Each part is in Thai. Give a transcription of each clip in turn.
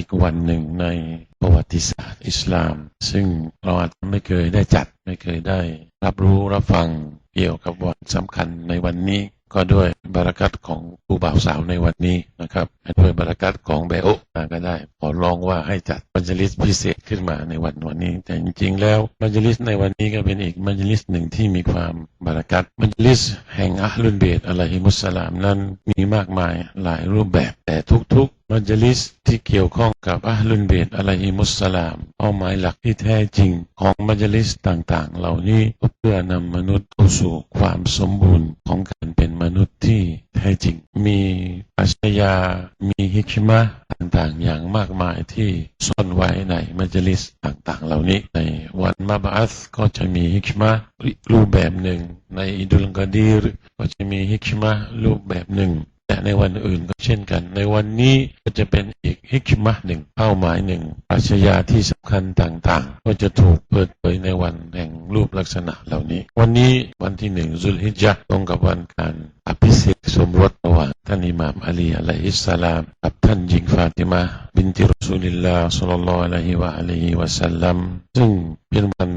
อีกวันหนึ่งในประวัติศาสตร์อิสลาม ซึ่งเราอาจจะไม่เคยได้จัดไม่เคยได้ รับรู้รับฟังเกี่ยวกับวันสำคัญในวันนี้ก็ด้วยบารักัตของผู้บ่าวสาวในวันนี้นะครับด้วยบารักัตของเบโอะก็ได้ขอร้องว่าให้จัดมัจลิสพิเศษขึ้นมาในวันวันนี้ แต่จริงๆ แล้วมัจลิสในวันนี้ก็เป็นอีกมัจลิสหนึ่งที่มีความบารักัตมัจลิสแห่งอัลลุนเบตอะลัยฮิมุสสลามนั้นมีมากมายหลายรูปแบบแต่ทุกๆ มัจลิสที่เกี่ยวข้องกับอัลลุนเบตอะลัยฮิมุสสลามเป้าหมายหลักที่แท้จริงของมัจลิสต่างๆ เหล่านี้ก็เพื่อนำมนุษย์เข้าสู่ความสมบูรณ์ของการเป็นมนุษย์ที่แท้จริง มีปัชญา มีฮิกมะต่างๆ อย่างมากมายที่ซ่อนไว้ในมัจลิสต่างๆ เหล่านี้ ในวันมาบาสก็จะมีฮิกมะรูปแบบหนึ่ง ในอิดุลกาดีรก็จะมีฮิกมะรูปแบบหนึ่ง และในวันอื่นก็เช่นกัน ในวันนี้ก็จะเป็นอีกฮิกมะหนึ่งเป้าหมายหนึ่งปรัชญาที่สำคัญต่างๆ ก็จะถูกเปิดเผยในวันแห่งรูปลักษณะเหล่านี้ วันนี้วันที่หนึ่งซุลฮิจญะตรงกับวันการอภิเษกสมรสระหว่างท่านอิหม่ามอาลีอะลัยฮิสสลามกับท่านหญิงฟาติมาบินติรอซูลิลลาห์ศ็อลลัลลอฮุอะลัยฮิวะอะลัยฮิวะสัลลัมซึ่งเป็นวัน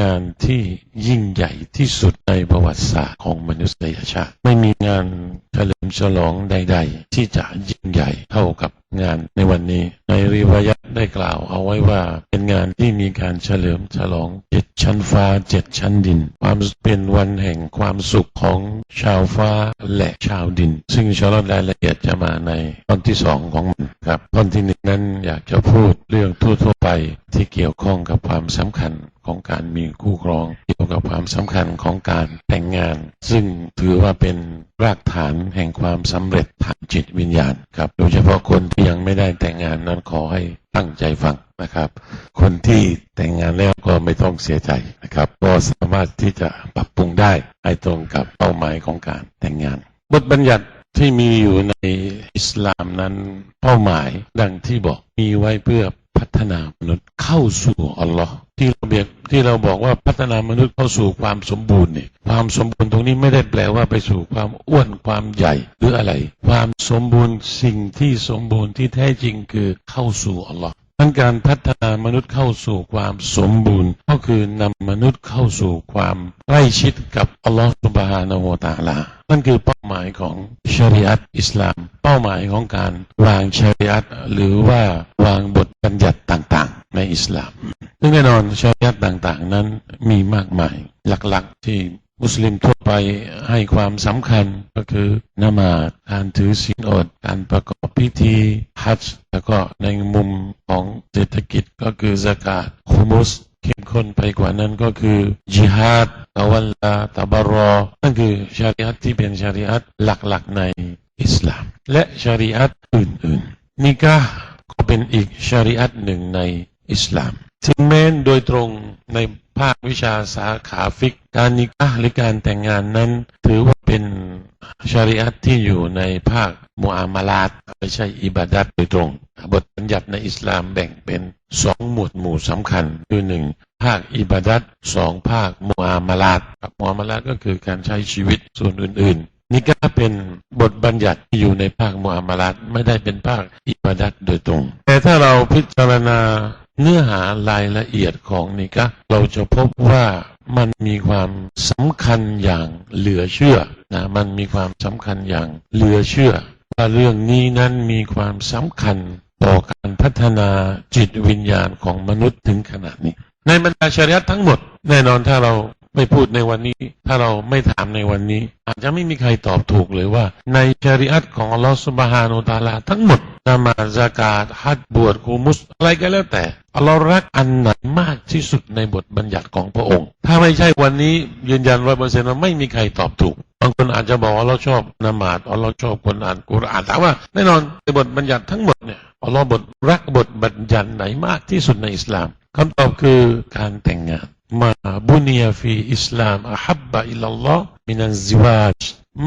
งานที่ยิ่งใหญ่ที่สุดในประวัติศาสตร์ของมนุษยชาติ ไม่มีงานเฉลิมฉลองใด ๆ ที่จะยิ่งใหญ่เท่ากับงานในวันนี้ ในริวายะได้กล่าวเอาไว้ว่า เป็นงานที่มีการเฉลิมฉลองเจ็ดชั้นฟ้าเจ็ดชั้นดิน ความเป็นวันแห่งความสุขของชาวฟ้าและชาวดิน ซึ่งชาลอดรายละเอียดจะมาในตอนที่สองของมันครับตอนที่หนึ่งนั้นอยากจะพูดเรื่องทั่วๆไปที่เกี่ยวข้องกับความสำคัญของการมีคู่ครอง เกี่ยวกับความสำคัญของการแต่งงาน ซึ่งถือว่าเป็นรากฐานแห่งความสำเร็จทางจิตวิญญาณครับ โดยเฉพาะคนที่ยังไม่ได้แต่งงานนั้นขอให้ตั้งใจฟังนะครับ คนที่แต่งงานแล้วก็ไม่ต้องเสียใจนะครับ ก็สามารถที่จะปรับปรุงได้ให้ตรงกับเป้าหมายของการแต่งงาน บทบัญญัติที่มีอยู่ในอิสลามนั้นเป้าหมายดังที่บอกมีไว้เพื่อ พัฒนามนุษย์เข้าสู่อัลลอฮ์ที่เราเบียกที่เราบอกว่าพัฒนามนุษย์เข้าสู่ความสมบูรณ์เนี่ยความสมบูรณ์ตรงนี้ไม่ได้แปลว่าไปสู่ความอ้วนความใหญ่หรืออะไร ความสมบูรณ์สิ่งที่สมบูรณ์ที่แท้จริงคือเข้าสู่อัลลอฮ์นั้นการพัฒนามนุษย์เข้าสู่ความสมบูรณ์ ก็คือนำมนุษย์เข้าสู่ความใกล้ชิดกับอัลลอฮฺสุบฮานาโวตาลานั่นคือเป้า หมายของชริอัตอิสลาม เป้าหมายของการวางชริอัตหรือว่าวางบทบัญญัติต่างๆ ในอิสลามซึ่งแน่นอนชริอัตต่างๆ นั้นมีมากมายหลักๆที่มุสลิมทั่วไปให้ความสำคัญก็คือนมาดการถือศีลอด การประกอบพิธีฮัจญ์แล้วก็ในมุมของเศรษฐกิจก็คือสกาดคุมุสเข้มข้นไปกว่านั้นก็คือจิฮาด ตะวันลาตะบารอ นั่นคือชาริอัตที่เป็นชาริอัตหลักๆในอิสลาม และชาริอัตอื่นๆนิกาก็เป็นอีกชาริอัตหนึ่งในอิสลามถึงแม้นโดยตรงในภาควิชาสาขาฟิก การนิกาหรือการแต่งงานนั้น ถือว่า เป็นชาริอัตที่อยู่ในภาคมุอามาลาตไม่ใช่อิบาดัตโดยตรง บทบัญญัติในอิสลามแบ่งเป็นสองหมวดหมู่สำคัญ คือหนึ่งภาคอิบาดัตสองภาคมุอามาลาตมุอามาลาตก็คือการใช้ชีวิตส่วนอื่นๆ นี่ก็เป็นบทบัญญัติที่อยู่ในภาคมุอามาลาตไม่ได้เป็นภาคอิบาดัตโดยตรง แต่ถ้าเราพิจารณาเนื้อหารายละเอียดของนิกะเราจะพบว่า มันมีความสำคัญอย่างเหลือเชื่อนะมันมีความสำคัญอย่างเหลือเชื่อ ว่าเรื่องนี้นั้นมีความสำคัญต่อการพัฒนาจิตวิญญาณของมนุษย์ถึงขนาดนี้ ในบรรดาชริยัตทั้งหมด แน่นอนถ้าเรา ไม่พูดในวันนี้ ถ้าเราไม่ถามในวันนี้ อาจจะไม่มีใครตอบถูกเลยว่า ในชริอัตของอัลลอฮฺสุบฮานุตาลาทั้งหมดนามาซากาตฮัดบวชคูมุสอะไรก็แล้วแต่อัลลอฮ์รักอันไหนมากที่สุดในบทบัญญัติของพระองค์ ถ้าไม่ใช่วันนี้ยืนยันร้อยเปอร์เซ็นต์ว่าไม่มีใครตอบถูกบางคนอาจจะบอกว่าเราชอบนามาดอัลลอฮ์ชอบคนอ่านกุรอานแต่ว่าแน่นอนในบทบัญญัติทั้งหมดเนี่ยอัลลอฮ์บทรักบทบัญญัติไหนมากที่สุดในอิสลามคำตอบคือการแต่งงาน มาบุนียฟีอิสลามอัฮับบะอิลลัลลอฮ์มินันซิวาจ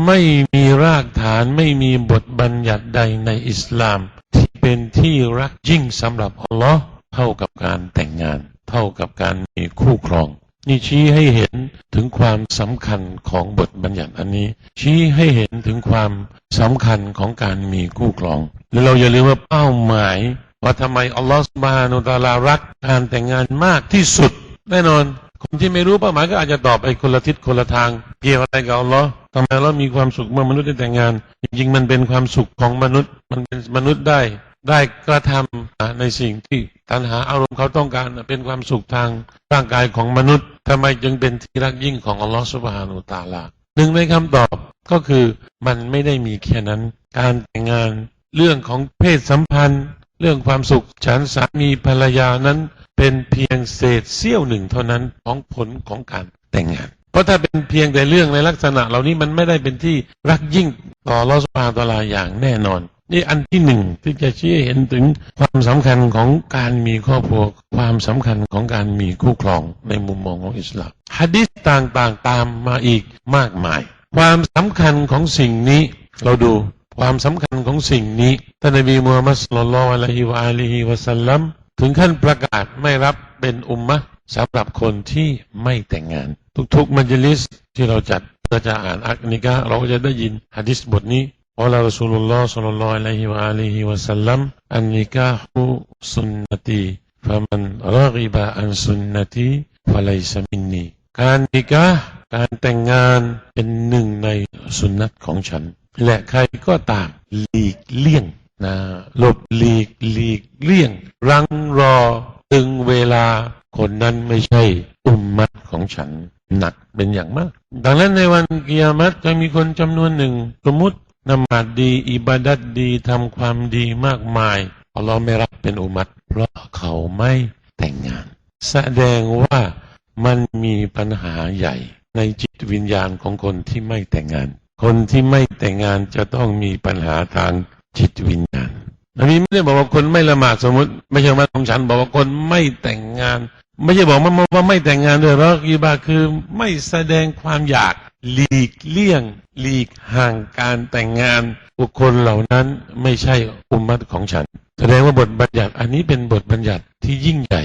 ไม่มีรากฐานไม่มีบทบัญญัติใดในอิสลาม ที่เป็นที่รักยิ่งสำหรับอัลลอฮ์เท่ากับการแต่งงาน เท่ากับการมีคู่ครอง นี่ชี้ให้เห็นถึงความสำคัญของบทบัญญัติอันนี้ ชี้ให้เห็นถึงความสำคัญของการมีคู่ครอง และเราอย่าลืมว่าเป้าหมาย ว่าทำไมอัลลอฮฺสุบฮานุตะอาลารักการแต่งงานมากที่สุด แน่นอนคนที่ไม่รู้เป้าหมายก็อาจจะตอบไปคนละทิศคนละทาง เกี่ยวอะไรกับอัลลอฮ์ทำไมเรามีความสุขเมื่อมนุษย์ได้แต่งงาน จริงๆมันเป็นความสุขของมนุษย์ มันเป็นมนุษย์ได้ ได้กระทำในสิ่งที่ตัณหาอารมณ์เขาต้องการเป็นความสุขทางร่างกายของมนุษย์ทำไมจึงเป็นที่รักยิ่งของอัลลอฮฺสุบฮานุตาลาหนึ่งในคำตอบก็คือมันไม่ได้มีแค่นั้น การแต่งงาน เรื่องของเพศสัมพันธ์ เรื่องความสุขฉันสามีภรรยานั้น เป็นเพียงเศษเสี้ยวหนึ่งเท่านั้นของผลของการแต่งงาน เพราะถ้าเป็นเพียงแต่เรื่องในลักษณะเหล่านี้มันไม่ได้เป็นที่รักยิ่งต่อลอสปาตลาอย่างแน่นอน นี่อันที่หนึ่งที่จะชี้เห็นถึงความสำคัญของการมีครอบครัวความสำคัญของการมีคู่ครองในมุมมองของอิสลามฮะดิษต่างๆตามมาอีกมากมาย ความสำคัญของสิ่งนี้เราดู ความสำคัญของสิ่งนี้ท่านนบีมูฮัมมัดสุลลัลลอะลัยฮิวะอาลีฮิวะสัลลัมถึงขั้นประกาศไม่รับเป็นอุมมะสำหรับคนที่ไม่แต่งงาน ทุกๆมัจลิสที่เราจัดเราจะอ่านอักนิกะเราก็จะได้ยินฮะดิษบทนี้อัลลอฮฺสุลลอฮ์สัลลัลลอฮุอะลัยฮิวะอาลีฮิวะสัลลัมอันนิกะฮุสุนนตีฟะมันรักิบะอันสุนนตีฟะไลซะมินนีการนิกะการแต่งงานเป็นหนึ่งในสุนนัตของฉัน และใครก็ตามหลีกเลี่ยงนะหลบหลีกหลีกเลี่ยง รังรอตึงเวลาคนนั้นไม่ใช่อุมมัตของฉันหนักเป็นอย่างมาก ดังนั้นในวันกิยามัตจะมีคนจำนวนหนึ่ง สมมตินมาดดี อิบาดัดดีทำความดีมากมายอัลลอฮ์ไม่รับเป็นอุมมัตเพราะเขาไม่แต่งงาน แสดงว่ามันมีปัญหาใหญ่ในจิตวิญญาณของคนที่ไม่แต่งงาน คนที่ไม่แต่งงานจะต้องมีปัญหาทางจิตวิญญาณอันนี้ไม่ได้บอกว่าคนไม่ละหมาดสมมติ ไม่ใช่มาของฉัน บอกว่าคนไม่แต่งงาน ไม่ใช่บอกว่าว่าไม่แต่งงานด้วยรักอีบาคือไม่แสดงความอยากหลีกเลี่ยงหลีกห่างการแต่งงาน บุคคลเหล่านั้นไม่ใช่อุมมัตของฉัน แสดงว่าบทบัญญัติอันนี้เป็นบทบัญญัติที่ยิ่งใหญ่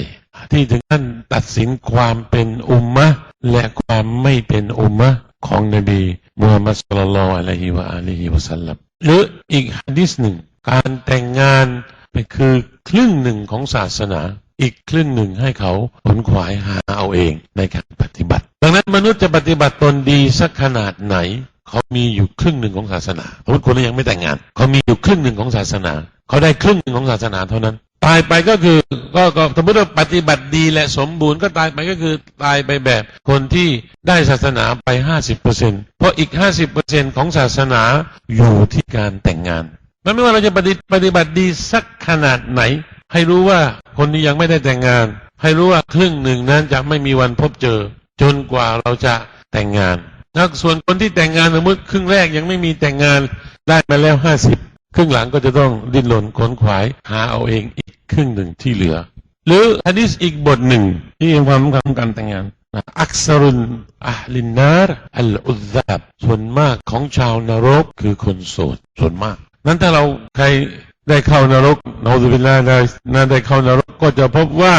ที่ถึงขั้นตัดสินความเป็นอุมมะและความไม่เป็นอุมมะ ของนบีมูฮัมมัดสุลลัลอะลัยฮิวะอาลีฮิวะสัลลัมหรืออีกฮะดิษหนึ่ง การแต่งงานเป็นคือครึ่งหนึ่งของศาสนา อีกครึ่งหนึ่งให้เขาผลขวายหาเอาเองในการปฏิบัติ ดังนั้นมนุษย์จะปฏิบัติตนดีสักขนาดไหน เขามีอยู่ครึ่งหนึ่งของศาสนาสมมติคนยังไม่แต่งงาน เขามีอยู่ครึ่งหนึ่งของศาสนา เขาได้ครึ่งหนึ่งของศาสนาเท่านั้น ตายไปก็คือก็ก็สมมติว่าปฏิบัติดีและสมบูรณ์ก็ตายไปก็คือตายไปแบบ คนที่ได้ศาสนาไปห้าสิบเปอร์เซ็นเพราะอีกห้าสิบเปอร์เซ็นของศาสนาอยู่ที่การแต่งงานนั้นไม่ว่าเราจะปฏิปฏิบัติดีสักขนาดไหน ให้รู้ว่าคนที่ยังไม่ได้แต่งงาน ให้รู้ว่าครึ่งหนึ่งนั้นจะไม่มีวันพบเจอ จนกว่าเราจะแต่งงานแล้วส่วนคนที่แต่งงานสมมติครึ่งแรกยังไม่มีแต่งงานได้มาแล้วห้าสิบครึ่งหลังก็จะต้องดิ้นรนขนขวายหาเอาเองอีก ครึ่งหนึ่งที่เหลือ หรือฮะดิษอีกบทหนึ่ง ที่มีความสำคัญการแต่งงานนะอักษรุนอัลลินนารอัลอุซาบส่วนมากของชาวนรกคือคนโสดส่วนมาก นั้นถ้าเราใครได้เข้านรกนอสุบิลลาได้น่าได้เข้านรกก็จะพบว่า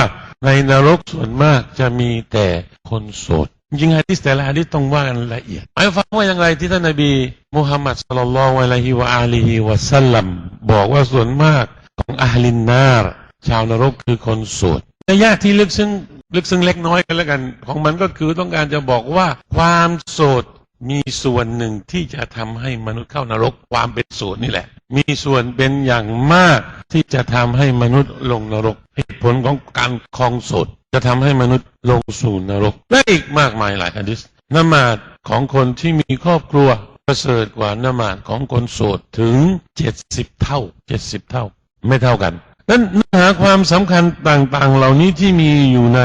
ในนรกส่วนมากจะมีแต่คนโสดจริงฮะดิษแต่ละฮะดิษต้องว่ากันละเอียดหมายความว่าอย่างไรที่ท่านนบีมุฮัมมัดสุลลัลลอฮุอะลัยฮิวะอาลีฮิวะสัลลัมบอกว่าส่วนมาก ของอัลลินนารชาวนรกคือคนโสดในยะที่ลึกซึ้งลึกซึ้งเล็กน้อยกันแล้วกัน ของมันก็คือต้องการจะบอกว่าความโสดมีส่วนหนึ่งที่จะทำให้มนุษย์เข้านรกความเป็นโสดนี่แหละ มีส่วนเป็นอย่างมากที่จะทำให้มนุษย์ลงนรกเหตุผลของการคลองโสดจะทำให้มนุษย์ลงสู่นรกและอีกมากมายหลายฮะดิษนมาดของคนที่มีครอบครัวประเสริฐกว่านมาดของคนโสดถึงเจ็ดสิบเท่าเจ็ดสิบเท่า ไม่เท่ากันนั้นเนื้อหาความสำคัญต่างๆ เหล่านี้ที่มีอยู่ใน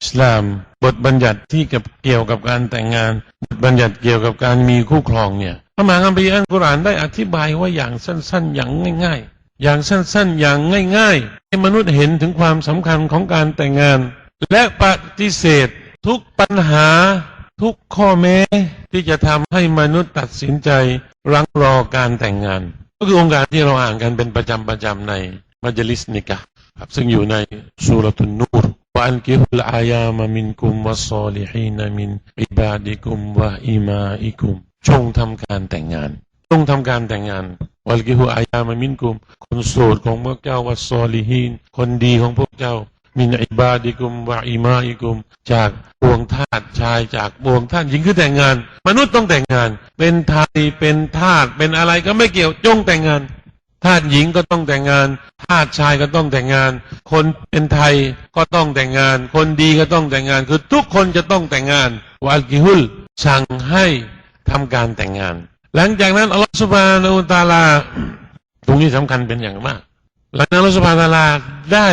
อิสลาม บทบัญญัติที่กับเกี่ยวกับการแต่งงาน บทบัญญัติเกี่ยวกับการมีคู่ครองเนี่ยพระมหาคัมภีร์อัลกุรอานได้อธิบายว่าอย่างสั้นๆ อย่างง่าย ๆ อย่างสั้นๆ อย่างง่ายๆ ให้มนุษย์เห็นถึงความสำคัญของการแต่งงาน และปฏิเสธทุกปัญหาทุกข้อแม้ที่จะทำให้มนุษย์ตัดสินใจรังรอการแต่งงาน ก็คือองค์การที่เราอ่านกันเป็นประจำประจำในมัจลิสนิกะครับซึ่งอยู่ในสุรทุนนูรว่าอันกิฮุลอายามมินคุมวะซอลิฮีนมินอิบาดิคุมวะอิมาอิคุมจงทำการแต่งงานจงทำการแต่งงานวัลกิฮุอายามมินคุมคนโสดของพวกเจ้าวะซอลิฮีนคนดีของพวกเจ้า มินอิบาดิกุมวะอิมาอิกุม จากบวงทาสชายจากบวงทาสหญิงคือแต่งงาน มนุษย์ต้องแต่งงาน เป็นไทยเป็นทาสเป็นอะไรก็ไม่เกี่ยวจงแต่งงานทาสหญิงก็ต้องแต่งงานทาสชายก็ต้องแต่งงาน คนเป็นไทยก็ต้องแต่งงาน คนดีก็ต้องแต่งงาน คือทุกคนจะต้องแต่งงานวาลกิฮุลสั่งให้ทำการแต่งงาน หลังจากนั้นอัลลอฮฺสุบานาอูตาลา ตรงนี้สำคัญเป็นอย่างมาก หลังจากนั้นอัลลอฮฺสุบานาอูตาลาได้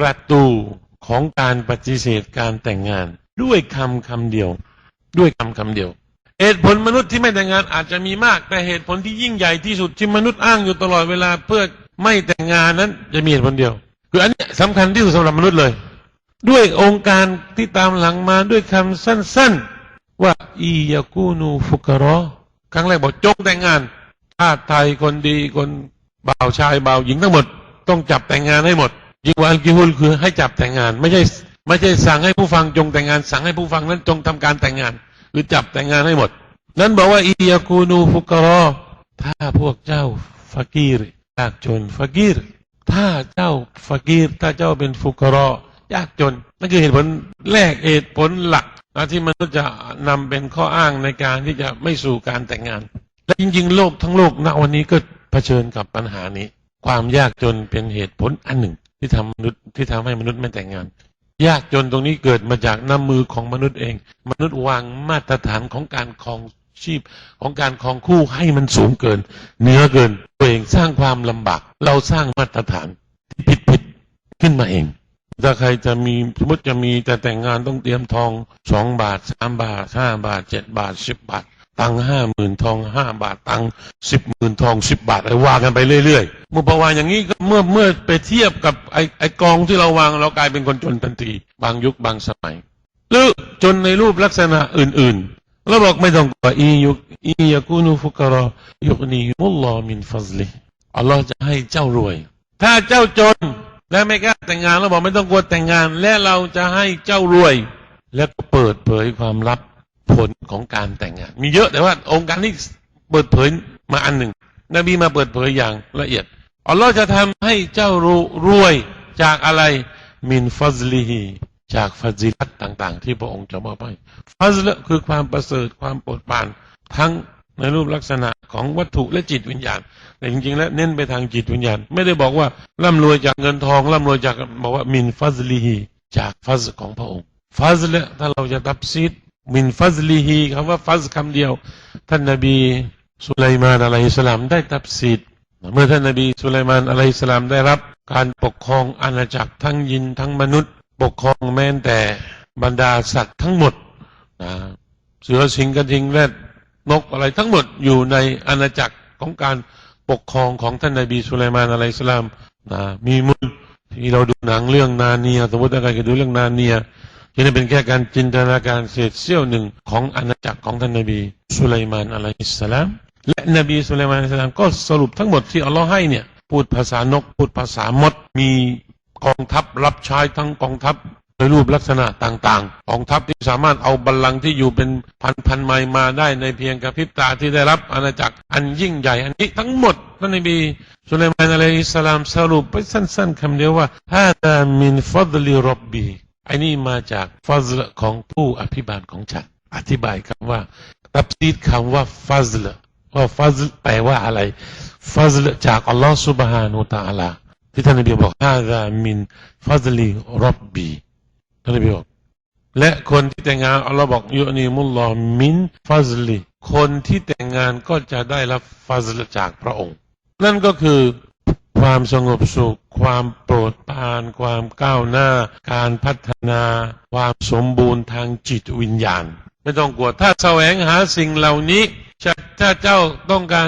ประตูของการปฏิเสธการแต่งงาน ด้วยคำคำเดียว ด้วยคำคำเดียว เหตุผลมนุษย์ที่ไม่แต่งงานอาจจะมีมาก แต่เหตุผลที่ยิ่งใหญ่ที่สุดที่มนุษย์อ้างอยู่ตลอดเวลาเพื่อไม่แต่งงานนั้น จะมีเหตุผลเดียว คืออันนี้สำคัญที่สุดสำหรับมนุษย์เลย ด้วยองค์การที่ตามหลังมาด้วยคำสั้น ๆ ว่าอียากูนูฟุกรอครั้งแรกบอกจงแต่งงานชาติไทยคนดีคนบ่าวชายบ่าวหญิงทั้งหมด ต้องจับแต่งงานให้หมด ยิวาอัลกิฮุลคือให้จับแต่งงาน ไม่ใช่ไม่ใช่สั่งให้ผู้ฟังจงแต่งงาน สั่งให้ผู้ฟังนั้นจงทำการแต่งงานหรือจับแต่งงานให้หมด นั้นบอกว่าอียากูนูฟุกรอถ้าพวกเจ้าฟากีรยากจนฟากีรถ้าเจ้าฟากีรถ้าเจ้าเป็นฟุกรอยากจนนั่นคือเหตุผลแรกเหตุผลหลักนะที่มันก็จะนำเป็นข้ออ้างในการที่จะไม่สู่การแต่งงาน และจริง ๆ โลกทั้งโลกณวันนี้ก็เผชิญกับปัญหานี้ ความยากจนเป็นเหตุผลอันหนึ่ง ที่ทำมนุษย์ที่ทำให้มนุษย์ไม่แต่งงาน ยากจนตรงนี้เกิดมาจากน้ำมือของมนุษย์เอง มนุษย์วางมาตรฐานของการครองชีพของการครองคู่ให้มันสูงเกินเหนือเกินตัวเองสร้างความลำบาก เราสร้างมาตรฐานที่ผิดผิดขึ้นมาเองถ้าใครจะมีสมมติจะมีแต่แต่งงานต้องเตรียมทองสองบาทสามบาทห้าบาทเจ็ดบาทสิบบาท ตังห้าหมื่นทองห้าบาทตังสิบหมื่นทองสิบบาทอะไรว่ากันไปเรื่อยๆเมื่อประวาอย่างนี้ก็เมื่อเมื่อไปเทียบกับไอไอกองที่เราวางเรากลายเป็นคนจนทันทีบางยุคบางสมัยหรือจนในรูปลักษณะอื่นๆเราบอกไม่ต้องกลัวอียุอียากูนูฟุกรอยุกนีมุลลอมินฟัซลิอัลลอฮ์จะให้เจ้ารวย ถ้าเจ้าจนและไม่กล้าแต่งงานเราบอกไม่ต้องกลัวแต่งงาน และเราจะให้เจ้ารวย แล้วก็เปิดเผยความลับ ผลของการแต่งงาน มีเยอะแต่ว่า องค์การนี้เปิดเผยมาอันหนึ่ง นบีมาเปิดเผยอย่างละเอียดอัลลอฮ์จะทำให้เจ้ารู้รวยจากอะไร มินฟัซลิฮีจากฟัซิลัตต่าง ๆ ที่พระองค์จะมอบให้ฟัซลคือความประเสริฐความโปรดปรานทั้งในรูปลักษณะของวัตถุและจิตวิญญาณ แต่จริง ๆ แล้วเน้นไปทางจิตวิญญาณ ไม่ได้บอกว่าร่ำรวยจากเงินทองร่ำรวยจากบอกว่ามินฟัซลีฮีจากฟัซของพระองค์ ฟัซลถ้าเราจะตับซีด มินฟัซลีฮีคำว่าฟัซคำเดียว ท่านนบีสุไลมานอะลัยสลามได้ตับซีดเมื่อท่านนบีสุไลมานอะลัยสลามได้รับ การปกครองอาณาจักรทั้งยินทั้งมนุษย์ ปกครองแม้แต่บรรดาสัตว์ทั้งหมดนะเสือสิงกระทิงแรดนกอะไรทั้งหมดอยู่ในอาณาจักรของการปกครองของท่านนบีสุไลมานอะลัยสลามนะมีมุลที่เราดูหนังเรื่องนาเนีย สมมติถ้าใครเคยดูเรื่องนาเนีย นี่เป็นแค่การจินตนาการเศษเสี้ยวหนึ่งของอาณาจักรของท่านนบีสุไลมานอะลัยฮิสสลามและนบีสุไลมานอะลัยฮิสสลามก็สรุปทั้งหมดที่อัลลอฮ์ให้เนี่ย พูดภาษานก พูดภาษามด มีกองทัพรับใช้ทั้งกองทัพในรูปลักษณะต่างๆ กองทัพที่สามารถเอาบัลลังก์ที่อยู่เป็นพันพันไมล์มาได้ในเพียงกระพริบตาที่ได้รับอาณาจักรอันยิ่งใหญ่อันนี้ทั้งหมดท่านนบีสุลัยมานอะลัยฮิสสลามสรุปไปสั้น ๆคำเดียวว่าฮาดามินฟัดลิรับบี อันนี้มาจากฟัซลของผู้อภิบาลของฉัน อธิบายคำว่าตับซีดคำว่าฟัซลว่าฟัซลแปลว่าอะไร ฟัซลจากอัลลอฮฺสุบฮานุตะอัลาที่ท่านนบีบอกฮาซามินฟัซลีรับบีท่านนบีบอกและคนที่แต่งงานอัลลอฮ์บอกยุนีมุลลอมินฟัซลีคนที่แต่งงานก็จะได้รับฟัซลจากพระองค์ นั่นก็คือ ความสงบสุข ความโปรดปราน ความก้าวหน้า การพัฒนา ความสมบูรณ์ทางจิตวิญญาณ ไม่ต้องกลัวถ้าแสวงหาสิ่งเหล่านี้ถ้าเจ้าต้องการ